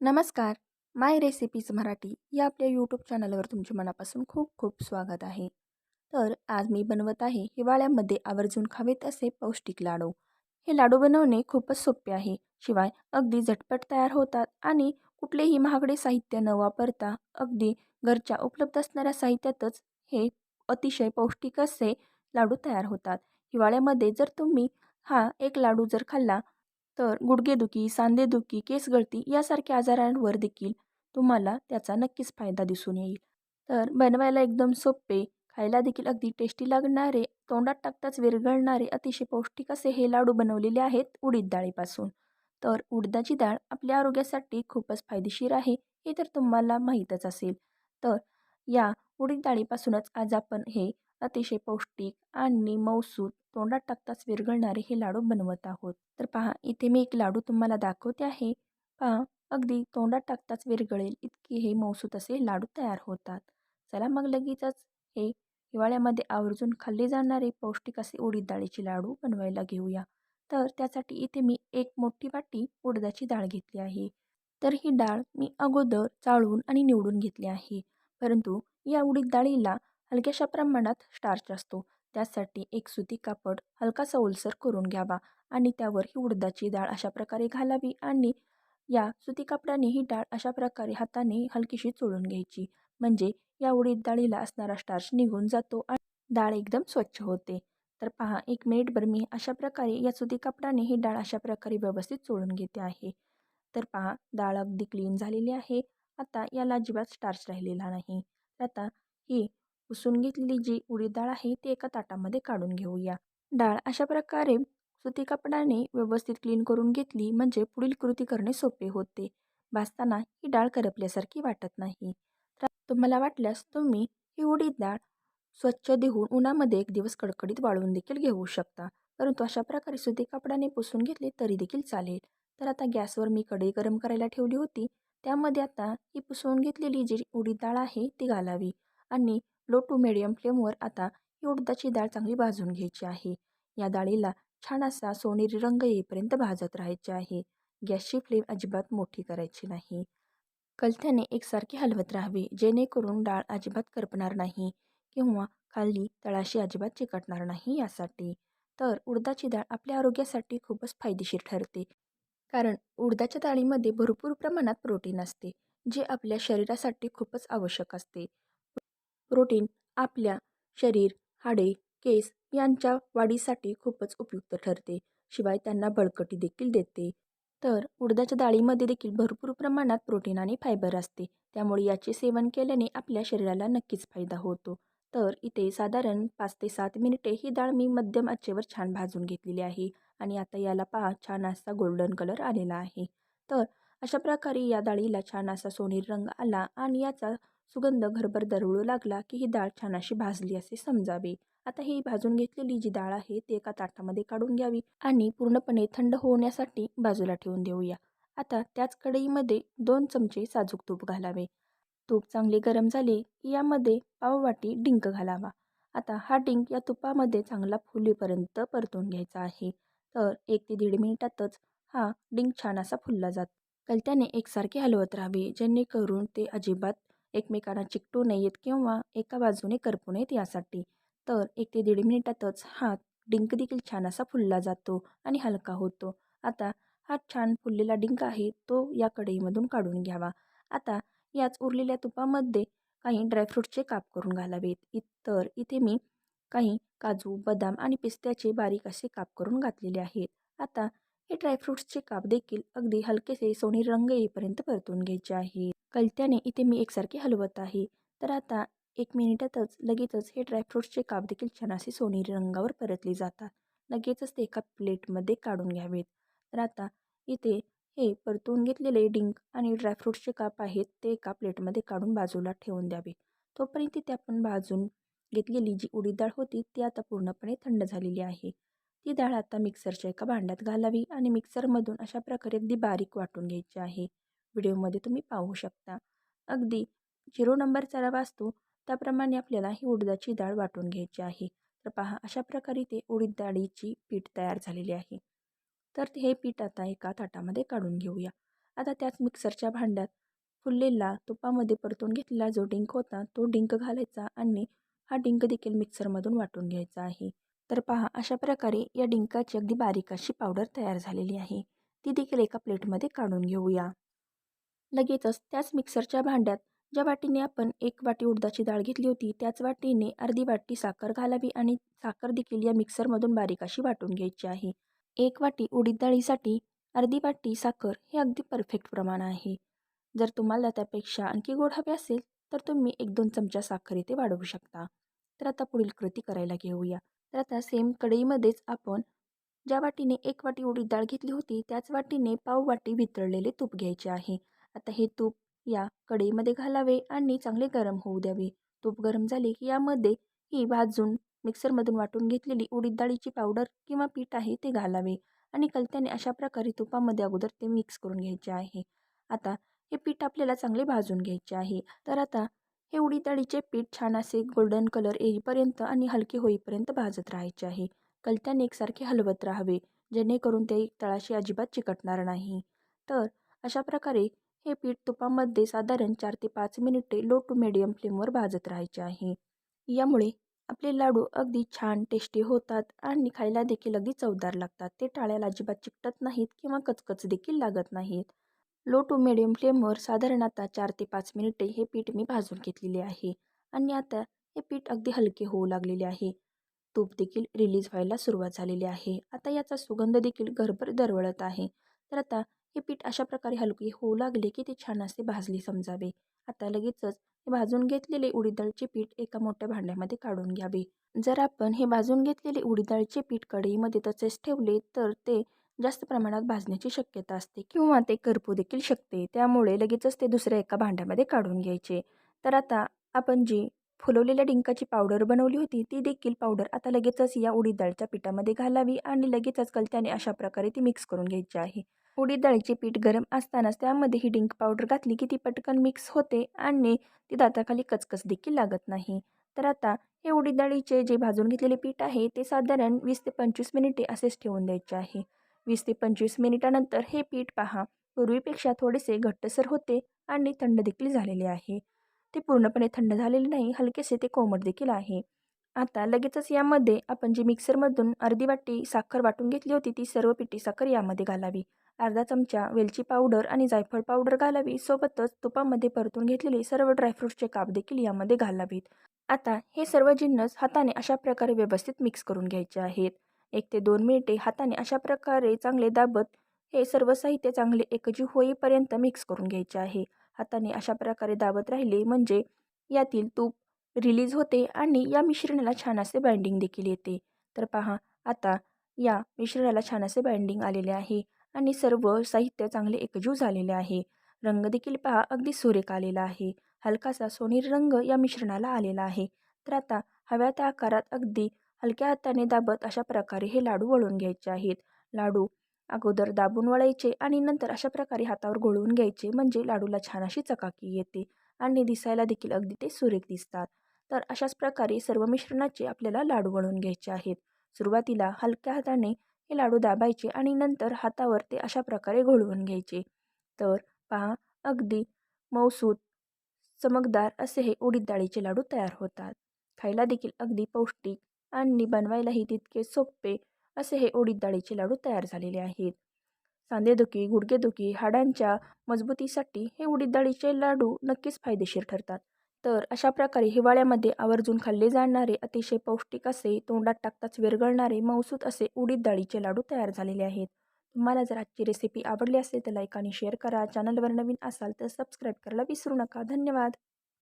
नमस्कार. माय रेसिपीज मराठी या आपल्या यूट्यूब चॅनलवर तुमचे मनापासून खूप खूप स्वागत आहे. तर आज मी बनवत आहे हिवाळ्यामध्ये आवर्जून खावेत असे पौष्टिक लाडू. हे लाडू बनवणे खूपच सोपे आहे. शिवाय अगदी झटपट तयार होतात आणि कुठलेही महागडे साहित्य न वापरता अगदी घरच्या उपलब्ध असणाऱ्या साहित्यातच हे अतिशय पौष्टिक असे लाडू तयार होतात. हिवाळ्यामध्ये जर तुम्ही हा एक लाडू जर खाल्ला तर गुडघेदुखी सांधेदुखी केसगळती यासारख्या आजारांवर देखील तुम्हाला त्याचा नक्कीच फायदा दिसून येईल. तर बनवायला एकदम सोपे खायला देखील अगदी टेस्टी लागणारे तोंडात टाकताच विरघळणारे अतिशय पौष्टिक असे हे लाडू बनवलेले आहेत उडीद डाळीपासून. तर उडदाची डाळ आपल्या आरोग्यासाठी खूपच फायदेशीर आहे हे तर तुम्हाला माहीतच असेल. तर या उडीद डाळीपासूनच आज आपण हे अतिशय पौष्टिक आणि मौसूद तोंडात टाकताच विरघळणारे हे लाडू बनवत आहोत. तर पहा इथे मी एक लाडू तुम्हाला दाखवते आहे. पहा अगदी तोंडात टाकताच विरघळेल इतके हे मौसूद असे लाडू तयार होतात. चला मग लगेचच हे हिवाळ्यामध्ये आवर्जून खाल्ले जाणारे पौष्टिक असे उडीद डाळीचे लाडू बनवायला घेऊया. तर त्यासाठी इथे मी एक मोठी वाटी उडदाची डाळ घेतली आहे. तर ही डाळ मी अगोदर चाळून आणि निवडून घेतली आहे. परंतु या उडीद डाळीला हलक्याशा प्रमाणात स्टार्च असतो. त्यासाठी एक सुती कापड हलकासा ओलसर करून घ्यावा आणि त्यावर ही उडदाची डाळ अशा प्रकारे घालावी आणि या सुती कापडाने ही डाळ अशा प्रकारे हाताने हलकीशी चोळून घ्यायची. म्हणजे या उडीद डाळीला असणारा स्टार्च निघून जातो आणि डाळ एकदम स्वच्छ होते. तर पहा एक मिनिटभर मी अशा प्रकारे या सुती कापडाने ही डाळ अशा प्रकारे व्यवस्थित चोळून घेते आहे. तर पहा डाळ अगदी क्लीन झालेली आहे. आता याला अजिबात स्टार्च राहिलेला नाही. आता ही पुसून घेतलेली जी उडीद डाळ आहे ती एका ताटामध्ये काढून घेऊया. डाळ अशा प्रकारे सुती कपड्याने व्यवस्थित क्लीन करून घेतली म्हणजे पुढील कृती करणे सोपे होते. भाजताना ही डाळ करपल्यासारखी वाटत नाही. तर तुम्हाला वाटल्यास तुम्ही ही उडीद डाळ स्वच्छ देऊन उन्हामध्ये एक दिवस कडकडीत वाळवून देखील घेऊ शकता. परंतु अशा प्रकारे सुती कपड्याने पुसून घेतले तरी देखील चालेल. तर आता गॅसवर मी कढई गरम करायला ठेवली होती. त्यामध्ये आता ही पुसवून घेतलेली जी उडीद डाळ आहे ती घालावी. आणि लो टू मिडियम फ्लेमवर आता ही उडदाची डाळ चांगली भाजून घ्यायची आहे. या डाळीला छान असा सोनेरी रंग येईपर्यंत भाजत राहायचे आहे. गॅसची फ्लेम अजिबात मोठी करायची नाही. कलथ्याने एकसारखी हलवत राहावी जेणेकरून डाळ अजिबात करपणार नाही किंवा खाली तळाशी अजिबात चिकटणार नाही यासाठी. तर उडदाची डाळ आपल्या आरोग्यासाठी खूपच फायदेशीर ठरते. कारण उडदाच्या डाळीमध्ये भरपूर प्रमाणात प्रोटीन असते जे आपल्या शरीरासाठी खूपच आवश्यक असते. प्रोटीन आपल्या शरीर हाडे केस यांच्या वाढीसाठी खूपच उपयुक्त ठरते. शिवाय त्यांना बळकटी देखील देते. तर उडदाच्या डाळीमध्ये देखील भरपूर प्रमाणात प्रोटीन आणि फायबर असते. त्यामुळे याचे सेवन केल्याने आपल्या शरीराला नक्कीच फायदा होतो. तर इथे साधारण पाच ते सात मिनिटे ही डाळ मी मध्यम आचेवर छान भाजून घेतलेली आहे. आणि आता याला पहा छान असा गोल्डन कलर आलेला आहे. तर अशा प्रकारे या डाळीला छान असा सोनेरी रंग आला आणि याचा सुगंध घरभर दरवळू लागला की ही डाळ छान अशी भाजली असे समजावे. आता ही भाजून घेतलेली जी डाळ आहे ती एका ताटामध्ये काढून घ्यावी आणि पूर्णपणे थंड होण्यासाठी बाजूला ठेवून देऊया. आता त्याच कढईमध्ये दोन चमचे साजूक तूप घालावे. तूप चांगले गरम झाले की यामध्ये पाववाटी डिंक घालावा. आता हा डिंक या तुपामध्ये चांगला फुलेपर्यंत परतून घ्यायचा आहे. तर एक ते दीड मिनिटातच हा डिंक छान असा फुलला जातो. कलत्याने एकसारखे हलवत राहावे जेणेकरून ते अजिबात एकमेकांना चिकटू नयेत किंवा एका बाजूने करपू नयेत यासाठी. तर एक ते दीड मिनिटातच हा डिंक देखील छान असा फुलला जातो आणि हलका होतो. आता हा छान फुललेला डिंक आहे तो या कढईमधून काढून घ्यावा. आता याच उरलेल्या तुपामध्ये काही ड्रायफ्रूटचे काप करून घालावेत. तर इथे मी काही काजू बदाम आणि पिस्त्याचे बारीक असे काप करून घातलेले आहेत. आता हे ड्रायफ्रूट्सचे काप देखील अगदी हलकेसे सोनेरी रंग येईपर्यंत परतून घ्यायचे आहेत. कलत्याने इथे मी एकसारखे हलवत आहे. तर आता एक मिनिटातच लगेचच हे ड्रायफ्रूट्सचे काप देखील छान असे सोनेरी रंगावर परतले जातात. लगेचच ते एका प्लेटमध्ये काढून घ्यावेत. तर आता इथे हे परतून घेतलेले डिंक आणि ड्रायफ्रूट्सचे काप आहेत ते एका प्लेटमध्ये काढून बाजूला ठेवून द्यावे. तोपर्यंत तिथे आपण भाजून घेतलेली जी उडीद डाळ होती ती आता पूर्णपणे थंड झालेली आहे. ती डाळ आता मिक्सरच्या एका भांड्यात घालावी आणि मिक्सरमधून अशा प्रकारे अगदी बारीक वाटून घ्यायची आहे. व्हिडिओमध्ये तुम्ही पाहू शकता. अगदी झिरो नंबरचा रवा असतो त्याप्रमाणे आपल्याला ही उडदाची डाळ वाटून घ्यायची आहे. तर पहा अशा प्रकारे ते उडीद डाळीची पीठ तयार झालेली आहे. तर हे पीठ आता एका ताटामध्ये काढून घेऊया. आता त्याच मिक्सरच्या भांड्यात फुललेला तुपामध्ये परतून घेतलेला जो डिंक होता तो डिंक घालायचा आणि हा डिंक देखील मिक्सरमधून वाटून घ्यायचा आहे. तर पहा अशा प्रकारे या डिंकाची अगदी बारीक अशी पावडर तयार झालेली आहे. ती देखील एका प्लेटमध्ये काढून घेऊया. लगेचच त्याच मिक्सरच्या भांड्यात ज्या वाटीने आपण एक वाटी उडदाची डाळ घेतली होती त्याच वाटीने अर्धी वाटी साखर घालावी आणि साखर देखील या मिक्सरमधून बारीक अशी वाटून घ्यायची आहे. एक वाटी उडीद डाळीसाठी अर्धी वाटी साखर हे अगदी परफेक्ट प्रमाण आहे. जर तुम्हाला त्यापेक्षा आणखी गोड हवे असेल तर तुम्ही एक दोन चमचा साखर इथे वाढवू शकता. तर आता पुढील कृती करायला घेऊया. तर आता सेम कढईमध्येच आपण ज्या वाटीने एक वाटी उडीद डाळ घेतली होती त्याच वाटीने पाव वाटी वितळलेले तूप घ्यायचे आहे. आता हे तूप या कढईमध्ये घालावे आणि चांगले गरम होऊ द्यावे. तूप गरम झाले की यामध्ये ही भाजून मिक्सरमधून वाटून घेतलेली उडीद डाळीची पावडर किंवा पीठ आहे ते घालावे आणि कलत्याने अशा प्रकारे तुपामध्ये अगोदर ते मिक्स करून घ्यायचे आहे. आता हे पीठ आपल्याला चांगले भाजून घ्यायचे आहे. तर आता हे उडीद डाळीचे पीठ छान असे गोल्डन कलर येईपर्यंत आणि हलके होईपर्यंत भाजत राहायचे आहे. कलत्याने एकसारखे हलवत राहावे जेणेकरून ते तळाशी अजिबात चिकटणार नाही. तर अशा प्रकारे हे पीठ तुपामध्ये साधारण चार ते पाच मिनिटे लो टू मिडियम फ्लेमवर भाजत राहायचे आहे. यामुळे आपले लाडू अगदी छान टेस्टी होतात आणि खायला देखील अगदी चवदार लागतात. ते टाळ्याला अजिबात चिकटत नाहीत किंवा कचकच देखील लागत नाहीत. लो टू मिडियम फ्लेमवर साधारण आता चार ते पाच मिनिटे हे पीठ मी भाजून घेतलेले आहे आणि आता हे पीठ अगदी हलके होऊ लागलेले आहे. तूप देखील रिलीज व्हायला सुरुवात झालेली आहे. आता याचा सुगंध देखील घरभर दरवळत आहे. तर आता हे पीठ अशा प्रकारे हलके होऊ लागले की ते छान असे भाजले समजावे. आता लगेचच हे भाजून घेतलेले उडीदाळचे पीठ एका मोठ्या भांड्यामध्ये काढून घ्यावे. जर आपण हे भाजून घेतलेले उडीदाळचे पीठ कढईमध्ये तसेच ठेवले तर ते जास्त प्रमाणात भाजण्याची शक्यता असते किंवा ते करपू देखील शकते. त्यामुळे लगेचच ते दुसऱ्या एका भांड्यामध्ये काढून घ्यायचे. तर आता आपण जी फुलवलेल्या डिंकाची पावडर बनवली होती ती देखील पावडर आता लगेचच या उडीद पिठामध्ये घालावी आणि लगेचच कलत्याने अशा प्रकारे ती मिक्स करून घ्यायची आहे. उडीद डाळीचे पीठ गरम असतानाच त्यामध्ये ही डिंक पावडर घातली की ती पटकन मिक्स होते आणि ती दाताखाली कचकच देखील लागत नाही. तर आता हे उडीद डाळीचे जे भाजून घेतलेले पीठ आहे ते साधारण वीस ते पंचवीस मिनिटे असेच ठेवून द्यायचे आहे. वीस ते पंचवीस मिनिटानंतर हे पीठ पहा. पूर्वीपेक्षा थोडेसे घट्टसर होते आणि थंड देखील झालेले आहे. ते पूर्णपणे थंड झालेले नाही हलकेसे ते कोमट देखील आहे. आता लगेचच यामध्ये आपण जी मिक्सरमधून अर्धी वाटी साखर वाटून घेतली होती ती सर्व पिठी साखर यामध्ये घालावी. अर्धा चमचा वेलची पावडर आणि जायफळ पावडर घालावी. सोबतच तुपामध्ये परतून घेतलेले सर्व ड्रायफ्रूटचे काप देखील यामध्ये घालावीत. आता हे सर्व जिन्नस हाताने अशा प्रकारे व्यवस्थित मिक्स करून घ्यायचे आहेत. एक ते दोन मिनिटे हाताने अशा प्रकारे चांगले दाबत हे सर्व साहित्य चांगले एकजीव होईपर्यंत मिक्स करून घ्यायचे आहे. हाताने अशा प्रकारे दाबत राहिले म्हणजे यातील तूप रिलीज होते आणि या मिश्रणाला छान असे बाइंडिंग देखील येते. तर पहा आता या मिश्रणाला छान असे बाइंडिंग आलेले आहे. आणि सर्व साहित्य चांगले एकजीव झालेले आहे. रंग देखील पहा अगदी सुरेख आलेला आहे. हलकासा सोनेरी रंग या मिश्रणाला आलेला आहे. तर आता हव्या त्या आकारात अगदी हलक्या हाताने दाबत अशा प्रकारे हे लाडू वळून घ्यायचे आहेत. लाडू अगोदर दाबून वळायचे आणि नंतर अशा प्रकारे हातावर घोळवून घ्यायचे म्हणजे लाडूला छान अशी चकाकी येते आणि दिसायला देखील अगदी ते सुरेख दिसतात. तर अशाच प्रकारे सर्व मिश्रणाचे आपल्याला लाडू वळून घ्यायचे आहेत. सुरुवातीला हलक्या हाताने हे लाडू दाबायचे आणि नंतर हातावर ते अशा प्रकारे घोळवून घ्यायचे. तर पहा अगदी मौसूद चमकदार असे हे उडीद डाळीचे लाडू तयार होतात. खायला देखील अगदी पौष्टिक आणि बनवायलाही तितके सोपे असे हे उडीद डाळीचे लाडू तयार झालेले आहेत. सांधेदुखी गुडघेदुखी हाडांच्या मजबूतीसाठी हे उडीद डाळीचे लाडू नक्कीच फायदेशीर ठरतात. तर अशा प्रकारे हिवाळ्यामध्ये आवर्जून खाल्ले जाणारे अतिशय पौष्टिक असे तोंडात टाकताच विरघळणारे मौसूत असे उडीद डाळीचे लाडू तयार झालेले आहेत. तुम्हाला जर आजची रेसिपी आवडली असेल तर लाईक आणि शेअर करा. चॅनलवर नवीन असाल तर सबस्क्राईब करायला विसरू नका. धन्यवाद!